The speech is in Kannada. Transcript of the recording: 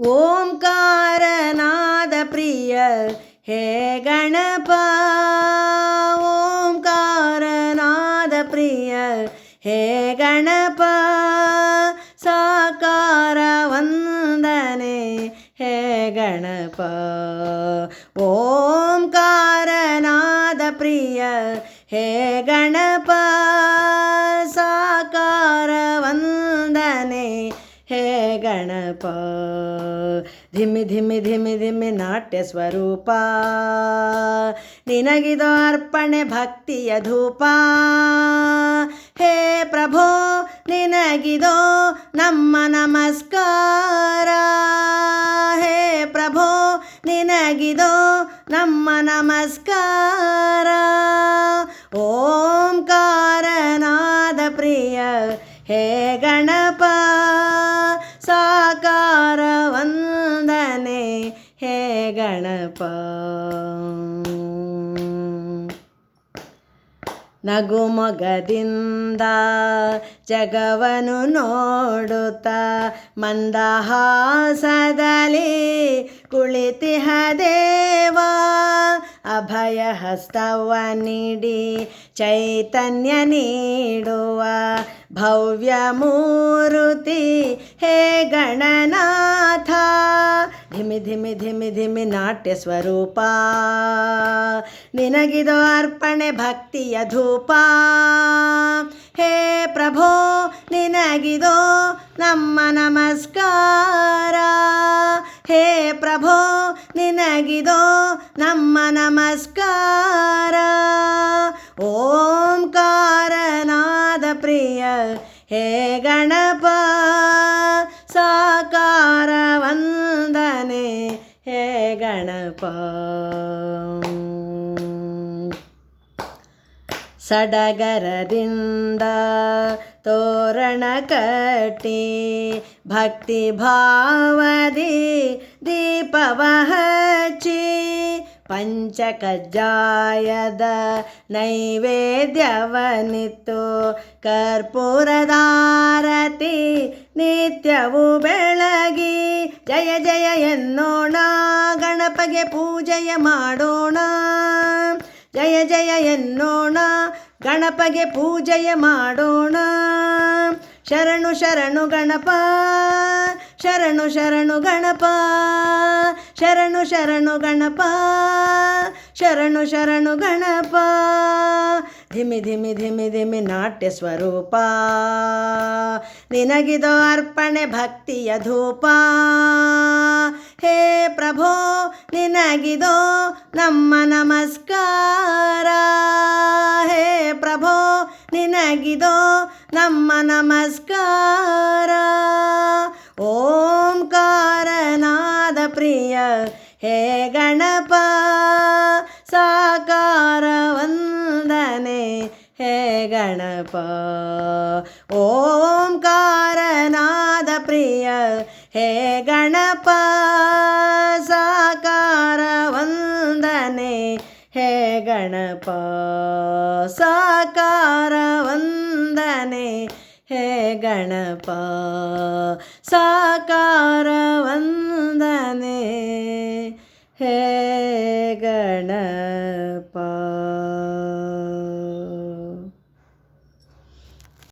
ಓಂಕಾರನಾದ ಪ್ರಿಯ ಹೇ ಗಣಪ ಓಂಕಾರನಾದ ಪ್ರಿಯ ಹೇ ಗಣಪ ಸಾಕಾರ ವಂದನೆ ಹೇ ಗಣಪ ಓಂಕಾರನಾದ ಪ್ರಿಯ ಹೇ ಗಣಪ ಹೇ ಗಣಪ. ಧಿಮಿ ಧಿಮಿ ಧಿಮಿ ಧಿಮಿ ನಾಟ್ಯ ಸ್ವರೂಪ. ನಿನಗಿದು ಅರ್ಪಣೆ ಭಕ್ತಿಯ ಧೂಪ. ಹೇ ಪ್ರಭೋ, ನಿನಗಿದೋ ನಮ್ಮ ನಮಸ್ಕಾರ. ಹೇ ಪ್ರಭೋ, ನಿನಗಿದೋ ನಮ್ಮ ನಮಸ್ಕಾರ. ಓಂಕಾರನಾದ ಪ್ರಿಯ. ಹೇ ಗಣಪ ಗಣಪ. ನಗುಮೊಗದಿಂದ ಜಗವನು ನೋಡುತ್ತ ಮಂದಹಾಸದಲ್ಲಿ ಕುಳಿತಿಹ ದೇವ. ಅಭಯ ಹಸ್ತವ ನೀಡಿ ಚೈತನ್ಯ ನೀಡುವ ಭವ್ಯ ಮೂರುತಿ ಹೇ ಗಣನಾಥ ಧಿಮಿ ಧಿಮಿ ಧಿಮಿ ಧಿಮಿ ನಾಟ್ಯ ಸ್ವರೂಪ. ನಿನಗಿದೋ ಅರ್ಪಣೆ ಭಕ್ತಿಯ ಧೂಪ. ಹೇ ಪ್ರಭೋ, ನಿನಗಿದೋ ನಮ್ಮ ನಮಸ್ಕಾರ. ಹೇ ಪ್ರಭೋ, ನಿನಗಿದೋ ನಮ್ಮ ನಮಸ್ಕಾರ. ಓಂಕಾರನಾದ ಪ್ರಿಯ, ಹೇ ಗಣಪ. ಸಡಗರದಿಂದ ತೋರಣ ಕಟ್ಟಿ ಭಕ್ತಿ ಭಾವದಿ ದೀಪವ ಹಚ್ಚಿ ಪಂಚಕಜ್ಜಾಯದ ನೈವೇದ್ಯವನಿತ್ತು ಕರ್ಪೂರದಾರತಿ ನಿತ್ಯವು ಬೆಳಗಿ ಜಯ ಜಯ ಎನ್ನೋಣ, ಗಣಪಗೆ ಪೂಜೆಯ ಮಾಡೋಣ. ಜಯ ಜಯ ಎನ್ನೋಣ, ಗಣಪಗೆ ಪೂಜೆಯ ಮಾಡೋಣ. ಶರಣು ಶರಣು ಗಣಪ, ಶರಣು ಶರಣು ಗಣಪ. ಶರಣು ಶರಣು ಗಣಪ, ಶರಣು ಶರಣು ಗಣಪ. ಧಿಮಿ ಧಿಮಿ ಧಿಮಿ ಧಿಮಿ ನಾಟ್ಯ ಸ್ವರೂಪ. ನಿನಗಿದೋ ಅರ್ಪಣೆ ಭಕ್ತಿಯ ಧೂಪ. ಹೇ ಪ್ರಭೋ, ನಿನಗಿದೋ ನಮ್ಮ ನಮಸ್ಕಾರ. ಹೇ ಪ್ರಭೋ, ನಿನಗಿದೋ ನಮ್ಮ ನಮಸ್ಕಾರ. ಓಂಕಾರನಾದ ಪ್ರಿಯ, ಹೇ ಗಣಪ, ಸಾಕಾರ ವಂದನೆ, ಹೇ ಗಣಪ. ಓಂಕಾರನಾದ ಹೇ ಗಣಪ ಸಾಕಾರ ವಂದನೆ. ಹೇ ಗಣಪ ಸಾಕಾರ ವಂದನೆ. ಹೇ ಗಣಪ ಸಾಕಾರ ವಂದನೆ. ಹೇ ಗಣಪ.